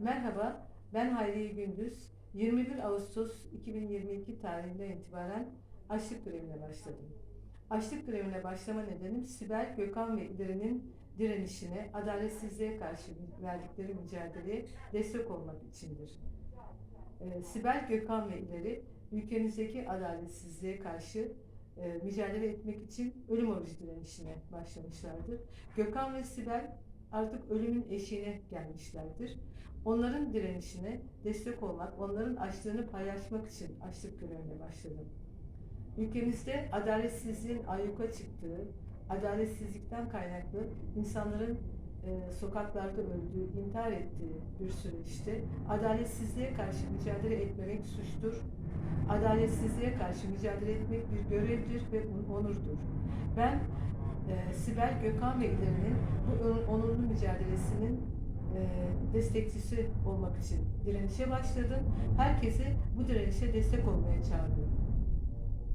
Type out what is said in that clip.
Merhaba, ben Hayriye Gündüz. 21 Ağustos 2022 tarihinden itibaren açlık grevine başladım. Açlık grevine başlama nedenim Sibel Gökhan ve İleri'nin direnişine, adaletsizliğe karşı verdikleri mücadeleye destek olmak içindir. Ee, Sibel Gökhan ve İleri ülkemizdeki adaletsizliğe karşı e, mücadele etmek için ölüm orucu direnişine başlamışlardır. Gökhan ve Sibel artık ölümün eşiğine gelmişlerdir. Onların direnişine destek olmak, onların açlığını paylaşmak için açlık grevine başladım. Ülkemizde adaletsizliğin ayyuka çıktığı, adaletsizlikten kaynaklı insanların e, sokaklarda öldüğü, intihar ettiği bir süreçte adaletsizliğe karşı mücadele etmemek suçtur. Adaletsizliğe karşı mücadele etmek bir görevdir ve onurdur. Ben e, Sibel Gökhan ve bu on- onurlu mücadelesinin e, destekçisi olmak için direnişe başladım. Herkesi bu direnişe destek olmaya çağırıyorum.